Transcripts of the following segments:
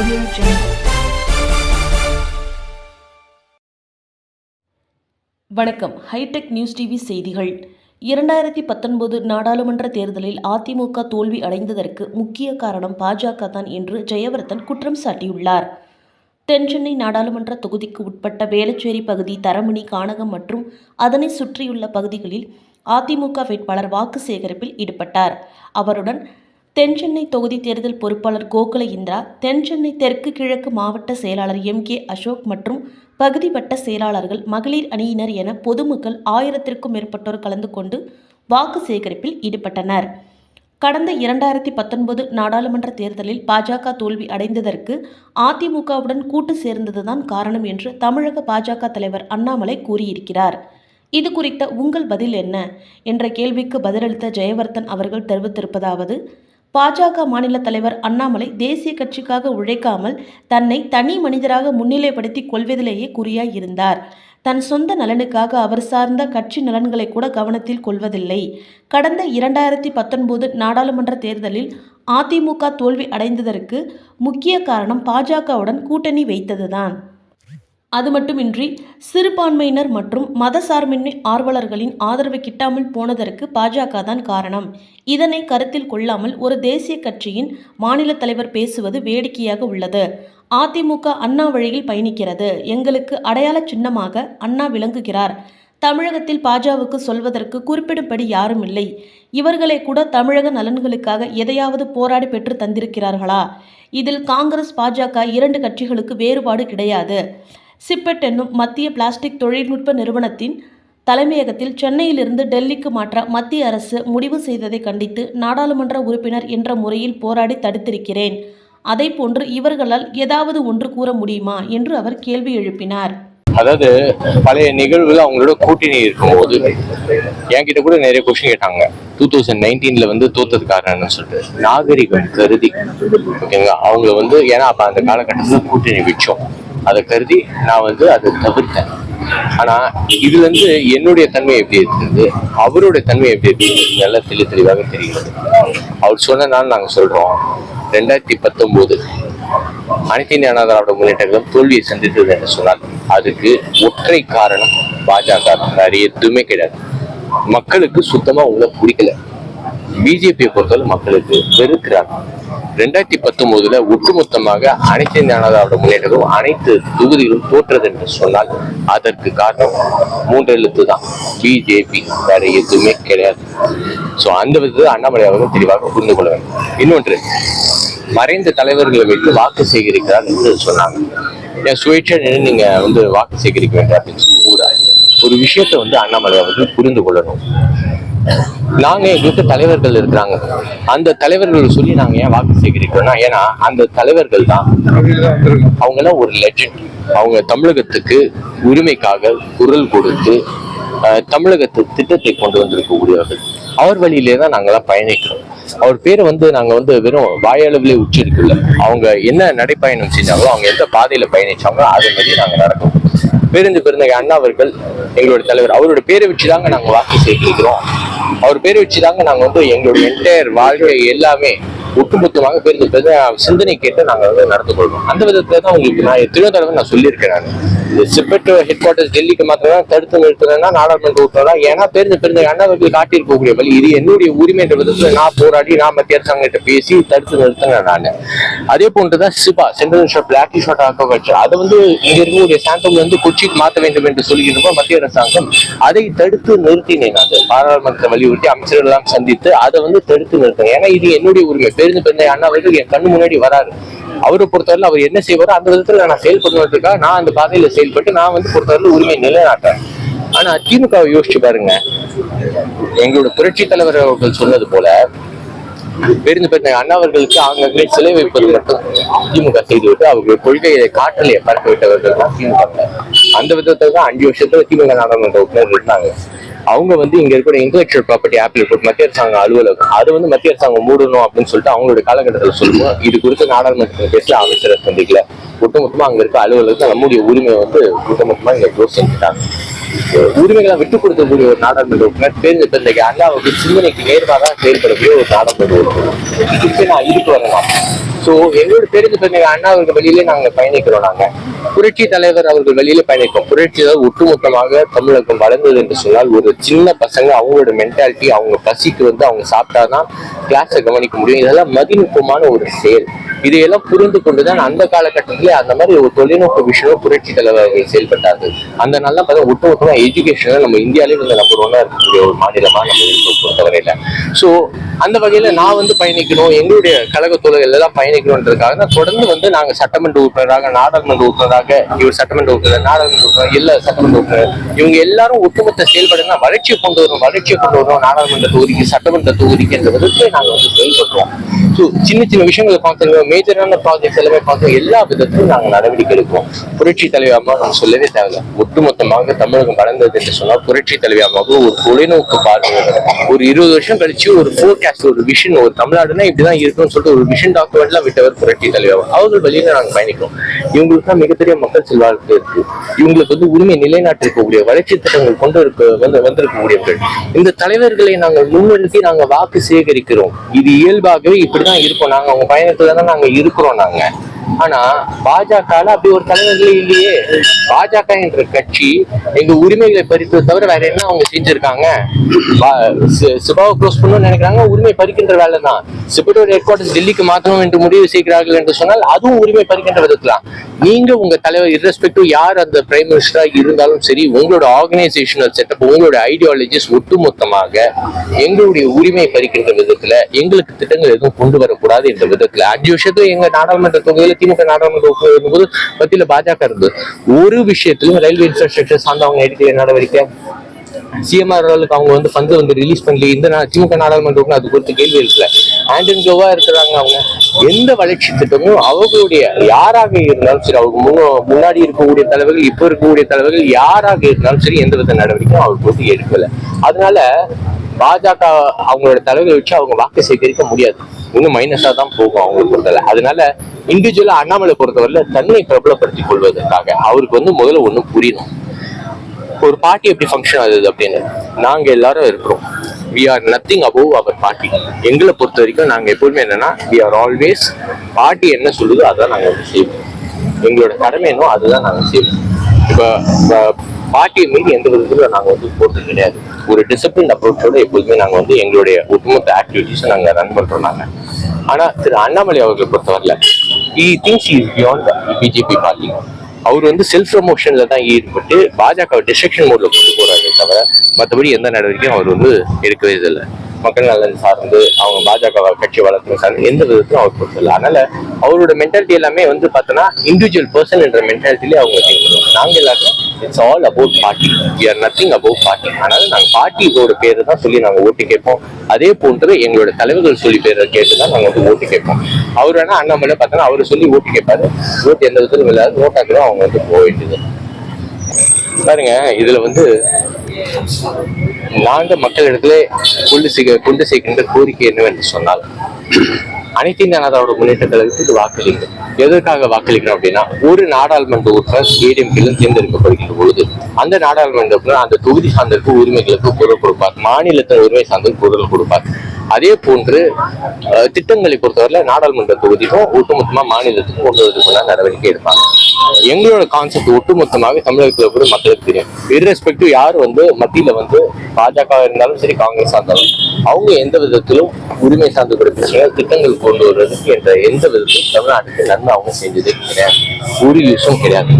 Audio Jungle. வணக்கம் hi tech news TV செய்திகள். இரண்டாயிரத்தி பத்தொன்பது நாடாளுமன்ற தேர்தலில் அதிமுக தோல்வி அடைந்ததற்கு முக்கிய காரணம் பாஜக தான் என்று ஜெயவர்தன் குற்றம் சாட்டியுள்ளார். தென்சென்னை நாடாளுமன்ற தொகுதிக்கு உட்பட்ட வேளச்சேரி பகுதி தரமணி கானகம் மற்றும் அதனை சுற்றியுள்ள பகுதிகளில் அதிமுக வேட்பாளர் வாக்கு சேகரிப்பில் ஈடுபட்டார். அவருடன் தென்சென்னை தொகுதி தேர்தல் பொறுப்பாளர் கோகுல இந்திரா தென்சென்னை தெற்கு கிழக்கு மாவட்ட செயலாளர் எம் கே அசோக் மற்றும் பகுதி வட்ட செயலாளர்கள் மகளிர் அணியினர் என பொதுமக்கள் ஆயிரத்திற்கும் மேற்பட்டோர் கலந்து கொண்டு வாக்கு சேகரிப்பில் ஈடுபட்டனர். கடந்த இரண்டாயிரத்தி பத்தொன்பது நாடாளுமன்ற தேர்தலில் பாஜக தோல்வி அடைந்ததற்கு அதிமுகவுடன் கூட்டு சேர்ந்ததுதான் காரணம் என்று தமிழக பாஜக தலைவர் அண்ணாமலை கூறியிருக்கிறார். இது குறித்த உங்கள் பதில் என்ன? என்ற கேள்விக்கு பதிலளித்த ஜெயவர்தன் அவர்கள் தெரிவித்திருப்பதாவது பாஜக மாநில தலைவர் அண்ணாமலை தேசிய கட்சிக்காக உழைக்காமல் தன்னை தனி மனிதராக முன்னிலைப்படுத்தி கொள்வதிலேயே குறியாய் இருந்தார். தன் சொந்த நலனுக்காக அவர் சார்ந்த கட்சி நலன்களை கூட கவனத்தில் கொள்வதில்லை. கடந்த இரண்டாயிரத்தி பத்தொன்பது நாடாளுமன்ற தேர்தலில் அதிமுக தோல்வி அடைந்ததற்கு முக்கிய காரணம் பாஜகவுடன் கூட்டணி வைத்ததுதான். அது மட்டுமின்றி சிறுபான்மையினர் மற்றும் மதசார்பின்மை ஆர்வலர்களின் ஆதரவு கிட்டாமல் போனதற்கு பாஜக தான் காரணம். இதனை கருத்தில் கொள்ளாமல் ஒரு தேசிய கட்சியின் மாநில தலைவர் பேசுவது வேடிக்கையாக உள்ளது. அதிமுக அண்ணா வழியில் பயணிக்கிறது. எங்களுக்கு அடையாள சின்னமாக அண்ணா விளங்குகிறார். தமிழகத்தில் பாஜாவுக்கு சொல்வதற்கு குறிப்பிடும்படி யாரும் இல்லை. இவர்களை கூட தமிழக நலன்களுக்காக எதையாவது போராடி பெற்று தந்திருக்கிறார்களா? இதில் காங்கிரஸ் பாஜக இரண்டு கட்சிகளுக்கு வேறுபாடு கிடையாது. சிப்பெட் என்னும் மத்திய பிளாஸ்டிக் தொழில்நுட்ப நிறுவனத்தின் தலைமையகத்தில் சென்னையிலிருந்து டெல்லிக்கு மாற்ற மத்திய அரசு முடிவு செய்ததை கண்டித்து நாடாளுமன்ற உறுப்பினர் என்ற முறையில் போராடி தடுத்திருக்கிறேன். அதைப்போன்று இவர்களால் ஏதாவது ஒன்று கூற முடியுமா? என்று அவர் கேள்வி எழுப்பினார். அதாவது பழைய நிகழ்வுல அவங்களோட கூட்டணி இருக்கும்போது என்கிட்ட கூட நிறைய கொஸ்டின் கேட்டாங்க. டூ தௌசண்ட் நைன்டீன்ல வந்து தோத்தது காரணம்னு சொல்லிட்டு. நாகரிகம் கருதி ஓகேங்களா அவங்கள வந்து ஏன்னா அப்ப அந்த காலகட்டத்தில் கூட்டணி வச்சோம். அதை கருதி நான் வந்து அதை தவிர்த்தேன். ஆனா இதுல இருந்து என்னுடைய தன்மை எப்படி இருக்குது அவருடைய தன்மை எப்படி இருக்குது நல்லா தெளி தெளிவாக தெரிகிறது. அவர் சொன்னனால நாங்க சொல்றோம். ரெண்டாயிரத்தி பத்தொன்பது அனைத்து இந்திய அண்ணா திராவிட தோல்வியை சந்தித்தது என்று சொன்னால் அதுக்கு ஒற்றை காரணம் பாஜக வேற எதுவுமே கிடையாது. மக்களுக்கு சுத்தமா உள்ள பிடிக்கல. பிஜேபியை பொறுத்தவரை மக்களுக்கு வெறுக்கிறாங்க. ரெண்டாயிரத்தி பத்தொன்பதுல ஒட்டுமொத்தமாக அனைத்து ஞானதாவோட முன்னேற்றமும் அனைத்து தொகுதிகளும் தோற்றது என்று சொன்னால் அதற்கு காரணம் மூன்று எழுத்து தான். பிஜேபி. வேற எதுவுமே கிடையாது. ஸோ அந்த விதத்தில் அண்ணாமலை அவர்கள் தெளிவாக புரிந்து கொள்ள வேண்டும். இன்னொன்று மறைந்த தலைவர்களை வைத்து வாக்கு சேகரிக்கிறார் என்று சொன்னாங்க. என் சுயேட்சை நீங்க வந்து வாக்கு சேகரிக்க வேண்டும் அப்படின்னு சொல்லி ஒரு விஷயத்தை வந்து அண்ணாமலை அவர்கள் புரிந்து கொள்ளணும். நாங்கள் எங்களுக்கு தலைவர்கள் இருக்கிறாங்க. அந்த தலைவர்கள் சொல்லி நாங்கள் ஏன் வாக்கு சேகரிக்கிறோம்னா ஏன்னா அந்த தலைவர்கள் தான் அவங்க ஒரு லெஜண்ட் அவங்க தமிழகத்துக்கு உரிமைக்காக குரல் கொடுத்து தமிழகத்து திட்டத்தை கொண்டு வந்திருக்கக்கூடியவர்கள். அவர் வழியிலே தான் நாங்கள்லாம் பயணிக்கிறோம். அவர் பேரை வந்து நாங்கள் வந்து வெறும் வாயளவிலே உச்சரிக்கல. அவங்க என்ன நடைப்பயணம் செஞ்சாங்களோ அவங்க எந்த பாதையில் பயணிச்சாங்களோ அதே மாதிரி நாங்கள் நடக்கிறோம் பேருந்து பெருந்தகை அண்ணா அவர்கள் எங்களுடைய தலைவர் அவரோட பேரை வச்சுதாங்க நாங்கள் வாக்கு சேர்க்கிறோம் அவர் பேரை வச்சுதாங்க நாங்க வந்து எங்களுடைய என்டையர் வாழ்க்கை எல்லாமே ஒட்டுமொத்தமாக பேருந்து சிந்தனை கேட்டு நாங்க வந்து நடந்து கொள்வோம் அந்த விதத்துல தான் உங்களுக்கு நான் எத்தனையோ தடவை நான் சொல்லியிருக்கேன் நான். இந்த ஹெட் குவார்ட்டர்ஸ் டெல்லிக்கு மாத்திரம் தான் தடுத்து நிறுத்துறேன்னா நாடாளுமன்ற உறுப்பினரா ஏன்னா பேருந்து பெருந்த அண்ணாவர்கள் காட்டியிருக்கக்கூடிய வழி. இது என்னுடைய உரிமை என்ற நான் போராடி நான் மத்திய அரசாங்கிட்ட பேசி தடுத்து நிறுத்தினேன் நான். அதே போன்றுதான் சிபா சென்ட்ரல் ஷாப் பிளாக்கி ஷாட் ஆக்வாகல்ச்சர் அதை வந்து இங்க இருக்கக்கூடிய சாந்தம் வந்து கொச்சிக்கு மாற்ற வேண்டும் என்று சொல்கின்றப்போ மத்திய அரசாங்கம் அதை தடுத்து நிறுத்தினேன் நான். பாராளுமன்றத்தை வலியுறுத்தி அமைச்சர்கள் எல்லாம் சந்தித்து அதை வந்து தடுத்து நிறுத்தினேன். ஏன்னா இது என்னுடைய உரிமை. பேருந்து பெருந்தை அண்ணா அவர்கள் என் கண்ணு முன்னாடி வராரு. அவரை பொறுத்தவரை அவர் என்ன செய்வாரோ அந்த விதத்துல நான் செயல்படுவதற்காக நான் அந்த பாதையில செயல்பட்டு நான் வந்து பொறுத்தவரை உரிமை நிலைநாட்டேன் ஆனா திமுகவை யோசிச்சு பாருங்க. எங்களோட புரட்சி தலைவர் அவர்கள் சொன்னது போல பேருந்து பெருந்த அண்ணாவர்களுக்கு அங்கங்கே சிலை வைப்பது மட்டும் திமுக செய்துவிட்டு அவர்கள் கொள்கையை காற்றலையை பறக்க விட்டவர்கள் தான் திமுக. அந்த விதத்தில் தான் அஞ்சு வருஷத்துல திமுக நாடாளுமன்ற உறுப்பினர் இருந்தாங்க. அவங்க வந்து இங்க இருக்கிற இன்டெலக்சுவல் ப்ராப்பர்ட்டி ஆப்பிள் போட்டு மத்திய அரசாங்க அலுவலகம் அது வந்து மத்திய அரசாங்கம் மூடணும் அப்படின்னு சொல்லிட்டு அவங்களோட காலகட்டத்தில் சொல்லுவோம். இது குறித்து நாடாளுமன்றத்தில் பேசல அமைச்சரை சந்திக்கல. ஒட்டுமொத்தமா அங்க இருக்க அலுவலகத்தில் நம்முடைய உரிமையை வந்து ஒட்டுமொத்தமா இங்க க்ளோஸ் செஞ்சுட்டாங்க உரிமைகளை விட்டு கொடுக்கக்கூடிய ஒரு நாடாளுமன்ற உறுப்பினர் தேர்ந்து பிறந்தக்கு அண்ணாவுக்கு சிந்தனைக்கு தான் செயல்படக்கூடிய ஒரு நாடாளுமன்ற உறுப்பினர். இதுக்கு நான் இதுக்கு வரலாம் ஸோ எங்களோட பேருந்து பேருந்து அண்ணா அவர்கள் வழியிலே நாங்கள் பயணிக்கிறோம் நாங்கள் புரட்சி தலைவர் அவர்கள் வழியிலே பயணிக்கிறோம் புரட்சி தலைவர் ஒட்டுமொத்தமாக தமிழகம் வளர்ந்தது என்று சொன்னால் ஒரு சின்ன பசங்க அவங்களோட மென்டாலிட்டி அவங்க பசிக்கு வந்து அவங்க சாப்பிட்டாதான் கிளாஸை கவனிக்க முடியும். இதெல்லாம் மதிநுட்பமான ஒரு செயல். இதையெல்லாம் புரிந்து கொண்டுதான் அந்த காலகட்டத்திலே அந்த மாதிரி ஒரு தொழில்நுட்ப விஷயம் புரட்சி தலைவர்கள் செயல்பட்டார்கள். அந்த நல்லா பார்த்தா ஒட்டுமொத்தமாக எஜுகேஷன்ல நம்ம இந்தியாவிலே வந்து நம்பர் ஒன்னாக இருக்கக்கூடிய ஒரு மாநிலமாக நம்ம இருக்கோம் பொறுத்தவரையில. ஸோ அந்த வகையில நான் வந்து பயணிக்கணும் எங்களுடைய கழக தோழர்கள் எல்லாம் பயணிக்கணுன்றதுக்காக தான் தொடர்ந்து வந்து நாங்க சட்டமன்ற உறுப்பினராக நாடாளுமன்ற உறுப்பினராக இவர் சட்டமன்ற உறுப்பினர் நாடாளுமன்ற உறுப்பினர் இல்ல சட்டமன்ற உறுப்பினர் இவங்க எல்லாரும் ஒட்டுமொத்த செயல்படுனா வளர்ச்சியை கொண்டு வரும் வளர்ச்சியை கொண்டு வரும் நாடாளுமன்ற தொகுதிக்கு சட்டமன்ற தொகுதிக்கு என்ற விதத்திலே நாங்க வந்து செயல்படுறோம். ஸோ சின்ன சின்ன விஷயங்களை பார்த்து மேஜரான ப்ராஜெக்ட்ஸ் எல்லாமே பார்த்தோம் எல்லா விதத்திலும் நாங்க நடவடிக்கை எடுக்கிறோம் புரட்சி தலைவி அம்மா நம்ம சொல்லவே தேவையில்லை. ஒட்டுமொத்தமாக தமிழகம் வளர்ந்தது என்று சொன்னால் புரட்சி தலைவி அம்மாவுக்கு ஒரு தொலைநோக்கு பார்வை ஒரு இருபது வருஷம் கழிச்சு ஒரு ஃபோர்காஸ்ட் ஒரு விஷன் ஒரு தமிழ்நாடுனா இப்படிதான் இருக்கும்னு சொல்லிட்டு ஒரு விஷன் டாக்குமெண்ட்லாம் விட்டவர் புரட்சி தலைவர் அவர்கள் வழியில நாங்கள் பயணிக்கிறோம். இவங்களுக்கு தான் மிகப்பெரிய மக்கள் செல்வாக்கு இருக்கு. இவங்களுக்கு வந்து உரிமை நிலைநாட்டிருக்கக்கூடிய வளர்ச்சி திட்டங்கள் கொண்டு இருக்க வந்து வந்திருக்கக்கூடியவர்கள். இந்த தலைவர்களை நாங்கள் முன்னிறுத்தி நாங்கள் வாக்கு சேகரிக்கிறோம். இது இயல்பாகவே இப்படிதான் இருப்போம் நாங்கள் அவங்க பயணத்துல தான் நாங்கள் இருக்கிறோம் நாங்கள் ஆனா பாஜக அப்படி ஒரு தலைவர்களே இல்லையே. பாஜக என்ற கட்சி எங்க உரிமைகளை பறித்து தவிர வேற என்ன அவங்க செஞ்சிருக்காங்க? சிபாவை க்ளோஸ் பண்ணணும்னு நினைக்கிறாங்க உரிமை பறிக்கின்ற வேலை தான். சிபட்டோட ஹெட் குவார்டர்ஸ் டெல்லிக்கு மாற்றணும் என்று முடிவு செய்கிறார்கள் என்று சொன்னால் அதுவும் உரிமை பறிக்கின்ற விதத்துல நீங்க உங்க தலைவர் இரஸ்பெக்டிவ் யார் அந்த பிரைம் மினிஸ்டரா இருந்தாலும் சரி உங்களோட ஆர்கனைசேஷனல் செட்டப் உங்களோட ஐடியாலஜிஸ் ஒட்டுமொத்தமாக எங்களுடைய உரிமை பறிக்கின்ற விதத்துல எங்களுக்கு திட்டங்கள் எதுவும் கொண்டு வரக்கூடாது என்ற விதத்துல. அஞ்சு வருஷத்துல எங்க நாடாளுமன்ற தொகுதியில திமுக நாடாளுமன்ற உறுப்பினர் போது மத்தியில பாஜக இருந்தது ஒரு விஷயத்திலும் ரயில்வே இன்ஃப்ராஸ்ட்ரக்சர் சார்ந்து அவங்க எடுக்கிற நடவடிக்கை. சிஎம்ஆர் அவங்க வந்து பந்து வந்து ரிலீஸ் பண்ணல இந்த நா- திமுக நாடாளுமன்ற அது குறித்து கேள்வி இருக்குல்ல ஆண்டன் கோவா இருக்கிறாங்க அவங்க. எந்த வளர்ச்சி திட்டமும் அவர்களுடைய யாராக இருந்தாலும் சரி அவங்க முன்னாடி இருக்கக்கூடிய தலைவர்கள் இப்போ இருக்கக்கூடிய தலைவர்கள் யாராக இருந்தாலும் சரி எந்த வித நடவடிக்கையும் அவர் குறித்து எடுக்கல. அதனால பாஜக அவங்களோட தலைவர்கள் வச்சு அவங்க வாக்கு சேகரிக்க முடியாது. இன்னும் மைனஸா தான் போகும் அவங்களுக்கு பொறுத்தவரை. அதனால இண்டிவிஜுவலா அண்ணாமலை பொறுத்தவரையில தன்னை பிரபலப்படுத்திக் கொள்வதற்காக அவருக்கு வந்து முதல்ல ஒன்றும் புரியணும். ஒரு பார்ட்டி எப்படி ஃபங்க்ஷன் ஆகுது அப்படின்னு. நாங்க எல்லாரும் இருக்கிறோம். We are nothing above our party எங்களை பொறுத்த வரைக்கும் நாங்க எப்போதுமே என்னன்னா வி ஆர் ஆல்வேஸ் பார்ட்டி என்ன சொல்லுதோ அதான் நாங்க வந்து செய்வோம். எங்களோட கடமை என்னோ அதுதான் நாங்க செய்வோம். இப்போ பார்ட்டியை மீறி எந்த விதத்துல நாங்க வந்து போட்டது கிடையாது. ஒரு டிசிப்ளின் அப்ரோச்சோட எப்போதுமே நாங்க வந்து எங்களுடைய ஒட்டுமொத்த ஆக்டிவிட்டிஸை நாங்க ரன் பண்றோம் நாங்கள் ஆனா திரு அண்ணாமலை அவர்களை பொறுத்தவரையில இ things is beyond BJP party அவர் வந்து செல்ஃப் ப்ரமோஷன்ல தான் ஈடுபட்டு பாஜக டிஸ்ட்ரக்ஷன் மோட்ல கொண்டு போறாரு தவிர மற்றபடி எந்த நடவடிக்கையும் அவர் வந்து எடுக்கவே இல்லை. மக்கள் நலன் சார்ந்து அவங்க பாஜக கட்சி வளர்த்து சார்ந்து எந்த விதத்திலும் அவர் கொடுத்துல அதனால அவரோட மென்டாலிட்டி எல்லாமே வந்து பார்த்தோன்னா இண்டிவிஜுவல் பர்சன் என்ற மென்டாலிட்டிலே அவங்க think நாங்க எல்லாருமே it's all about party are nothing about party அதனால நாங்கள் பார்ட்டியோட பேர் தான் சொல்லி நாங்கள் ஓட்டு கேட்போம். அதே போன்று எங்களோட தலைவர்கள் சொல்லி பேரை கேட்டு தான் நாங்கள் வந்து ஓட்டு கேட்போம். அவர் வேணா அண்ணாமலை பார்த்தோன்னா அவர் சொல்லி ஓட்டு கேட்பாரு. ஓட்டு எந்த விதத்திலும் இல்லாத ஓட்டாக்குறோம் அவங்க வந்து போக வேண்டியது. பாருங்க இதுல வந்து நாங்க மக்களிடத்துல கொண்டு சேர்க்க கொண்டு சேர்க்கின்ற கோரிக்கை என்னவென்று சொன்னால் அனைத்து இந்திய அண்ணாதிராவிட முன்னேற்ற கழகத்துக்கு வாக்களிங்க. எதற்காக வாக்களிக்கிறோம் அப்படின்னா ஒரு நாடாளுமன்ற உறுப்பினர் ஏடிஎம்கிலும் தேர்ந்தெடுக்கப்படுகின்ற பொழுது அந்த நாடாளுமன்ற உறுப்பினர் அந்த தொகுதி சார்ந்திருக்க உரிமைகளுக்கு குரல் கொடுப்பார். மாநிலத்தின் உரிமை சார்ந்து குரல் கொடுப்பார். அதே போன்று திட்டங்களை பொறுத்தவரையில் நாடாளுமன்ற தொகுதிக்கும் ஒட்டுமொத்தமா மாநிலத்துக்கும் கொண்டு வரதுக்குள்ள நடவடிக்கை எடுப்பாங்க. எங்களோட கான்செப்ட் ஒட்டுமொத்தமாகவே தமிழகத்தில் கூட மக்களுக்கு தெரியும். Irrespective யார் வந்து மத்தியில வந்து பாஜக இருந்தாலும் சரி காங்கிரஸ் இருந்தாலும் அவங்க எந்த விதத்திலும் உரிமை சார்ந்த கூட திட்டங்கள் கொண்டு வருவதற்கு என்ற எந்த விதத்திலும் தமிழ்நாட்டுக்கு நன்மை அவங்க செஞ்சதே கிடையாது. ஒரு யூஸும் கிடையாது.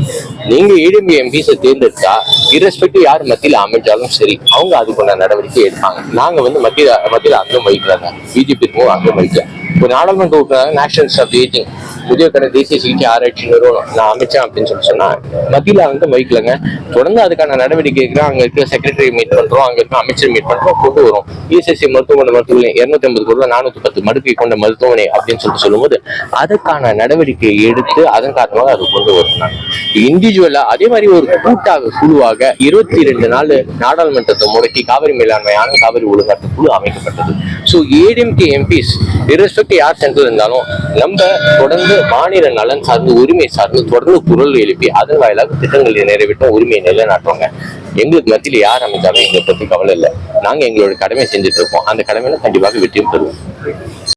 நீங்க ஏடிஎம்பி எம்பிஸை தேர்ந்தெடுத்தா irrespective யார் மத்தியில அமைஞ்சாலும் சரி அவங்க அதுக்குள்ள நடவடிக்கை எடுப்பாங்க. நாங்க வந்து மத்தியில் மத்தியில அங்கம் வகிக்கிறாங்க பிஜேபி இருக்கும் அங்கம் வகிக்க ஒரு நாடாளுமன்ற உறுப்பினர் நேஷனல் ஆஃப் ஏஜிங் முதியோர் தேசிய சிகிச்சை ஆராய்ச்சி நிறுவனம் நான் அமைச்சேன் அப்படின்னு சொல்லி சொன்னா மத்தியில வந்து வைக்கலங்க தொடர்ந்து அதுக்கான நடவடிக்கை அங்க இருக்கிற செக்ரட்டரி மீட் பண்றோம் அங்க இருக்கிற அமைச்சர் மீட் பண்றோம் கொண்டு வரும். இஎஸ்எஸ்சி மருத்துவமனை மருத்துவமனை இருநூத்தி ஐம்பது கோடி நானூத்தி பத்து மடுக்கை கொண்ட மருத்துவமனை அப்படின்னு சொல்லிட்டு சொல்லும்போது அதுக்கான நடவடிக்கை எடுத்து அதன் காரணமாக அது கொண்டு வரும் இண்டிவிஜுவலா அதே மாதிரி ஒரு கூட்டாக குழுவாக இருபத்தி ரெண்டு நாள் நாடாளுமன்றத்தை முடக்கி காவிரி மேலாண்மையான காவிரி ஒழுங்காற்று குழு அமைக்கப்பட்டது. ஸோ ஏடிஎம்கே எம்பிஸ் irrespective யார் சென்ட்ரல் இருந்தாலும் நம்ம தொடர்ந்து மாநில நலன் சார்ந்து உரிமை சார்ந்து தொடர்ந்து குரல் எழுப்பி அதன் வாயிலாக திட்டங்களை நிறைவேற்ற உரிமையை நிலைநாட்டுவாங்க எங்களுக்கு மத்தியில் யார் அமைச்சாலும் எங்களை பற்றி கவலை இல்லை. நாங்கள் எங்களோட கடமை செஞ்சுட்டு இருக்கோம். அந்த கடமையில கண்டிப்பாக வெற்றியும் பெறுவோம்.